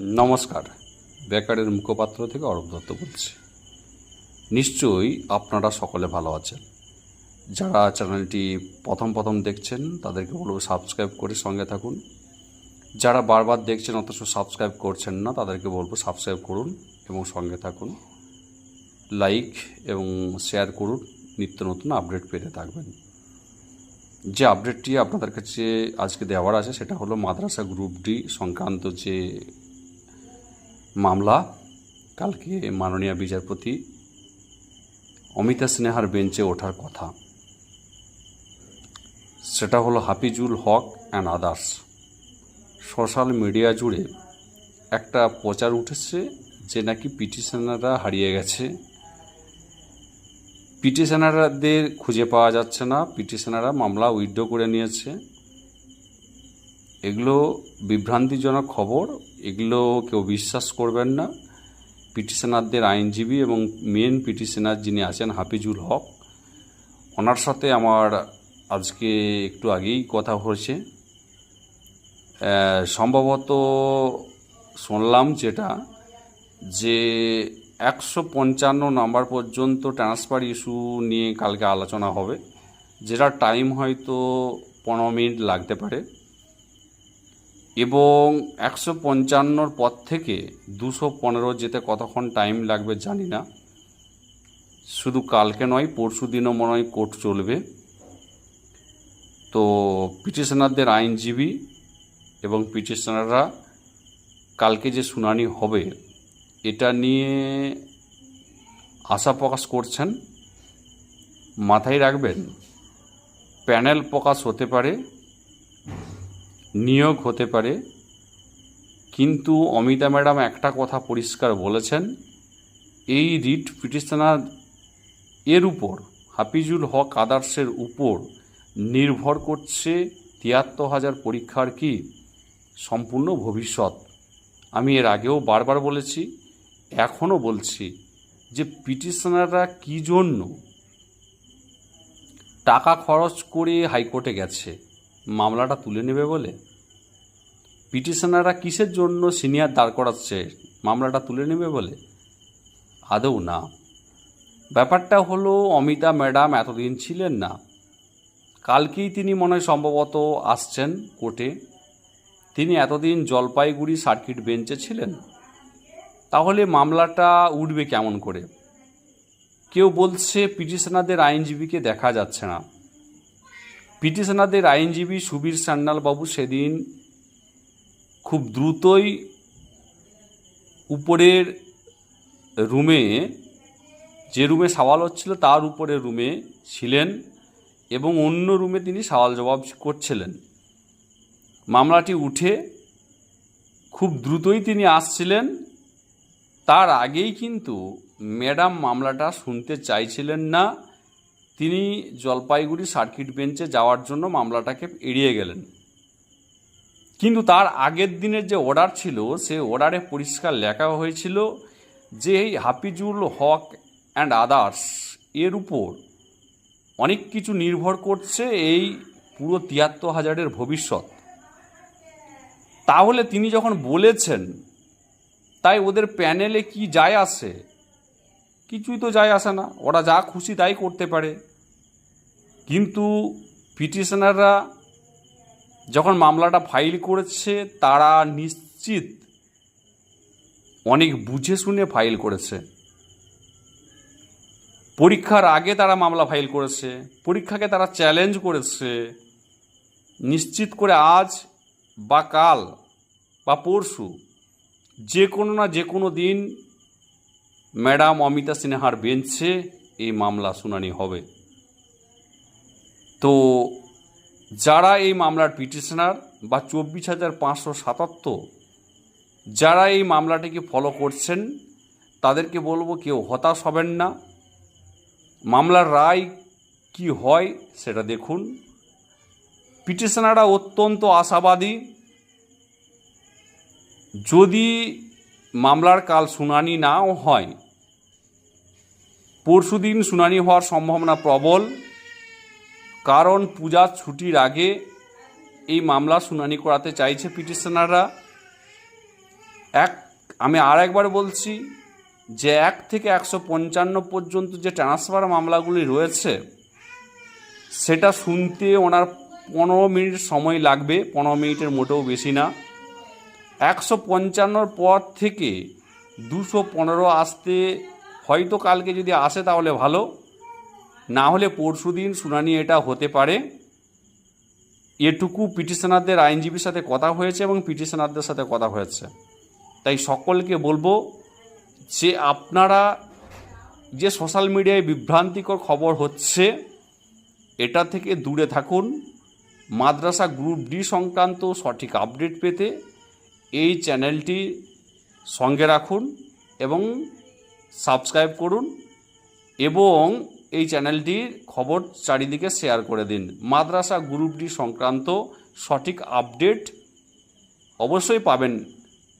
নমস্কার। বেকারের মুখপাত্র থেকে অরূপ দত্ত বলছি। নিশ্চয়ই আপনারা সকলে ভালো আছেন। যারা চ্যানেলটি প্রথম প্রথম দেখছেন, তাদেরকে বলব সাবস্ক্রাইব করে সঙ্গে থাকুন। যারা বারবার দেখছেন অথচ সাবস্ক্রাইব করছেন না, তাদেরকে বলব সাবস্ক্রাইব করুন এবং সঙ্গে থাকুন। লাইক এবং শেয়ার করুন, নিত্য নতুন আপডেট পেতে থাকবেন। যে আপডেটটি আপনাদের কাছে আজকে দেওয়ার আছে, সেটা হলো মাদ্রাসা গ্রুপ ডি সংক্রান্ত যে মামলা। কালকে মাননীয় বিচারপতি অমিতা স্নেহার বেঞ্চে ওঠার কথা। সেটা হলো Hafizul Haque and others social media জুড়ে একটা প্রচার উঠেছে যে নাকি পিটিশনাররা হারিয়ে গেছে। পিটিশনারদের খুঁজে পাওয়া যাচ্ছে না। পিটিশনাররা মামলা উইথড্র করে নিয়েছে। এগুলো বিভ্রান্তিজনক খবর, এগুলো কেউ বিশ্বাস করবেন না। পিটিশনারদের আইনজীবী এবং মেন পিটিশনার যিনি আছেন হাফিজুল হক, ওনার সাথে আমার আজকে একটু আগেই কথা হয়েছে। সম্ভবত শুনলাম যেটা যে একশো পঞ্চান্ন নাম্বার পর্যন্ত ট্রান্সফার ইস্যু নিয়ে কালকে আলোচনা হবে, যেটা টাইম হয়তো পনেরো মিনিট লাগতে পারে। এবং একশো পঞ্চান্নর পর থেকে দুশো পনেরো যেতে কতক্ষণ টাইম লাগবে জানি না। শুধু কালকে নয়, পরশু দিনও মনে হয় কোর্ট চলবে। তো পিটিশনারদের আইনজীবী এবং পিটিশনাররা কালকে যে শুনানি হবে, এটা নিয়ে আশা প্রকাশ করছেন। মাথায় রাখবেন, প্যানেল প্রকাশ হতে পারে। নিয়োগ হতে পারে। কিন্তু অমিতা ম্যাডাম একটা কথা পরিষ্কার বলেছেন, এই রিট পিটিশনার এর উপর, হাফিজুল হক আদার্সের উপর নির্ভর করছে তিয়াত্তর হাজার পরীক্ষার কি সম্পূর্ণ ভবিষ্যৎ। আমি এর আগেও বারবার বলেছি, এখনও বলছি যে পিটিশনাররা কী জন্য টাকা খরচ করে হাইকোর্টে গেছে মামলাটা তুলে নেবে বলে? পিটিশনাররা কিসের জন্য সিনিয়র দাঁড় করাচ্ছে? মামলাটা তুলে নেবে বলে? আদৌ না। ব্যাপারটা হলো, অমিতা ম্যাডাম এতদিন ছিলেন না। কালকেই তিনি মনে হয় সম্ভবত আসছেন কোর্টে। তিনি এতদিন জলপাইগুড়ি সার্কিট বেঞ্চে ছিলেন। তাহলে মামলাটা উঠবে কেমন করে? কেউ বলছে পিটিশনারদের আইনজীবীকে দেখা যাচ্ছে না। পিটিশনারদের আইনজীবী সুবীর সান্যাল বাবু সেদিন খুব দ্রুতই উপরের রুমে, যে রুমে সওয়াল হচ্ছিল তার উপরে রুমে ছিলেন এবং অন্য রুমে তিনি সওয়াল জবাব করছিলেন। মামলাটি উঠে খুব দ্রুতই তিনি আসছিলেন। তার আগেই কিন্তু ম্যাডাম মামলাটা শুনতে চাইছিলেন না। তিনি জলপাইগুড়ি সার্কিট বেঞ্চে যাওয়ার জন্য মামলাটাকে এড়িয়ে গেলেন। কিন্তু তার আগের দিনের যে অর্ডার ছিল, সে অর্ডারে পরিষ্কার লেখা হয়েছিল যে এই হাফিজুল হক অ্যান্ড আদার্স এর উপর অনেক কিছু নির্ভর করছে এই পুরো তিয়াত্তর হাজারের ভবিষ্যৎ। তাহলে তিনি যখন বলেছেন, তাই ওদের প্যানেলে কি যায় আসে? কিছুই তো যায় আসে না। ওরা যা খুশি তাই করতে পারে। কিন্তু পিটিশনাররা যখন মামলাটা ফাইল করেছে, তারা নিশ্চিত অনেক বুঝে শুনে ফাইল করেছে। পরীক্ষার আগে তারা মামলা ফাইল করেছে, পরীক্ষাকে তারা চ্যালেঞ্জ করেছে। নিশ্চিত করে আজ বা কাল বা পরশু যে কোনো না যে কোনো দিন ম্যাডাম অমিতা সিনহার বেঞ্চে এই মামলা শুনানি হবে। তো যারা এই মামলার পিটিশনার বা চব্বিশ হাজার পাঁচশো সাতাত্তর, যারা এই মামলাটিকে ফলো করছেন, তাদেরকে বলব কেউ হতাশ হবেন না। মামলার রায় কি হয় সেটা দেখুন। পিটিশনাররা অত্যন্ত আশাবাদী। যদি মামলার কাল শুনানি নাও হয়, পরশুদিন শুনানি হওয়ার সম্ভাবনা প্রবল। কারণ পূজার ছুটির আগে এই মামলা শুনানি করাতে চাইছে পিটিশনাররা। এক, আমি আর একবার বলছি যে এক থেকে একশো পঞ্চান্ন পর্যন্ত যে ট্রান্সফার মামলাগুলি রয়েছে, সেটা শুনতে ওনার পনেরো মিনিট সময় লাগবে, পনেরো মিনিটের মোটেও বেশি না। একশো পঞ্চান্নর পর থেকে দুশো পনেরো আসতে হয়তো কালকে যদি আসে তাহলে ভালো। না হলে পরশু দিন শুনানি এটা হতে পারে। এটুকু পিটিশনারদের আইনজীবীর সাথে কথা হয়েছে এবং পিটিশনারদের সাথে কথা হয়েছে। তাই সকলকে বলব যে আপনারা যে সোশ্যাল মিডিয়ায় বিভ্রান্তিকর খবর হচ্ছে, এটা থেকে দূরে থাকুন। মাদ্রাসা গ্রুপ ডি সংক্রান্ত সঠিক আপডেট পেতে এই চ্যানেলটি সঙ্গে রাখুন এবং সাবস্ক্রাইব করুন এবং এই চ্যানেলটির খবর চারিদিকে শেয়ার করে দিন। মাদ্রাসা গ্রুপটি সংক্রান্ত সঠিক আপডেট অবশ্যই পাবেন,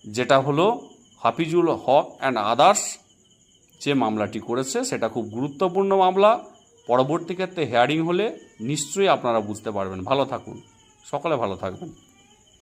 যেটা হলো হাফিজুল হক অ্যান্ড আদার্স যে মামলাটি করেছে, সেটা খুব গুরুত্বপূর্ণ মামলা। পরবর্তী ক্ষেত্রে হেয়ারিং হলে নিশ্চয়ই আপনারা বুঝতে পারবেন। ভালো থাকুন। সকলে ভালো থাকবেন।